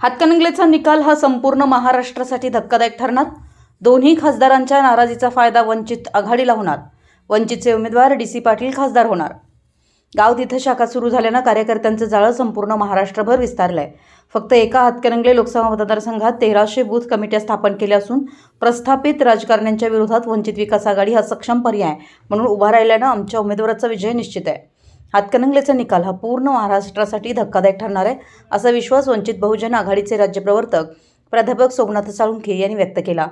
हातकणंगलेचा निकाल हा संपूर्ण महाराष्ट्रासाठी धक्कादायक ठरणार. दोन्ही खासदारांच्या नाराजीचा फायदा वंचित आघाडीला होणार. वंचितचे उमेदवार डी सी पाटील खासदार होणार. गाव तिथं शाखा सुरू झाल्यानं कार्यकर्त्यांचं जाळं संपूर्ण महाराष्ट्रभर विस्तारलंय. फक्त एका हातकणंगले लोकसभा मतदारसंघात तेराशे बूथ कमिट्या स्थापन केल्या असून प्रस्थापित राजकारण्यांच्या विरोधात वंचित विकास आघाडी हा सक्षम पर्याय म्हणून उभा राहिल्यानं आमच्या उमेदवाराचा विजय निश्चित आहे. हातकणंगलेचा निकाल हा पूर्ण महाराष्ट्रासाठी धक्कादायक ठरणार आहे असा विश्वास वंचित बहुजन आघाडीचे राज्यप्रवर्तक प्राध्यापक सोमनाथ साळुंखे यांनी व्यक्त केला.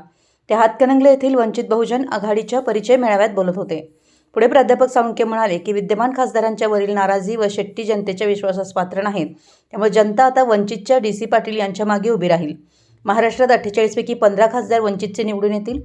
ते हातकणंगले येथील वंचित बहुजन आघाडीच्या परिचय मेळाव्यात बोलत होते. पुढे प्राध्यापक साळुंखे म्हणाले की विद्यमान खासदारांच्या वरील नाराजी व शेट्टी जनतेच्या विश्वासास पात्र नाहीत. त्यामुळे जनता आता वंचितच्या डी सी पाटील यांच्या मागे उभी राहील. महाराष्ट्रात अठ्ठेचाळीसपैकी पंधरा खासदार वंचितचे निवडून येतील.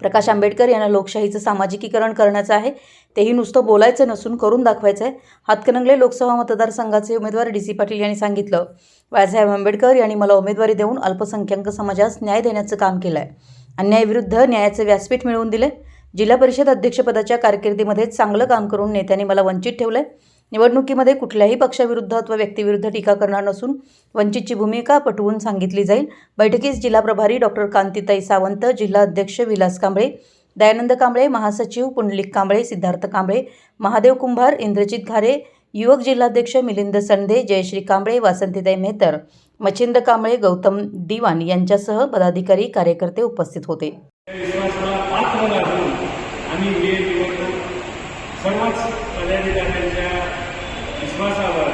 प्रकाश आंबेडकर यांना लोकशाहीचं सामाजिकीकरण करण्याचं आहे. तेही नुसतं बोलायचं नसून करून दाखवायचं आहे. हातकणंगले लोकसभा मतदारसंघाचे उमेदवार डी सी पाटील यांनी सांगितलं बाळासाहेब आंबेडकर यांनी मला उमेदवारी देऊन अल्पसंख्याक समाजास न्याय देण्याचं काम केलं आहे अन्यायाविरुद्ध न्यायाचं व्यासपीठ मिळवून दिले जिल्हा परिषद अध्यक्षपदाच्या कारकिर्दीमध्ये चांगलं काम करून नेत्यांनी मला वंचित ठेवलं आहे निवडणुकीमध्ये कुठल्याही पक्षाविरुद्ध अथवा व्यक्तीविरुद्ध टीका करणार नसून वंचितची भूमिका पटवून सांगितली जाईल. बैठकीस जिल्हा प्रभारी डॉक्टर कांतीताई सावंत जिल्हा अध्यक्ष विलास कांबळे दयानंद कांबळे महासचिव पुंडलिक कांबळे सिद्धार्थ कांबळे महादेव कुंभार इंद्रजित घारे युवक जिल्हाध्यक्ष मिलिंद संडे जयश्री कांबळे वासंतीताई मेहतर मच्छिंद कांबळे गौतम दिवान यांच्यासह पदाधिकारी कार्यकर्ते उपस्थित होते. सर्वच Nós já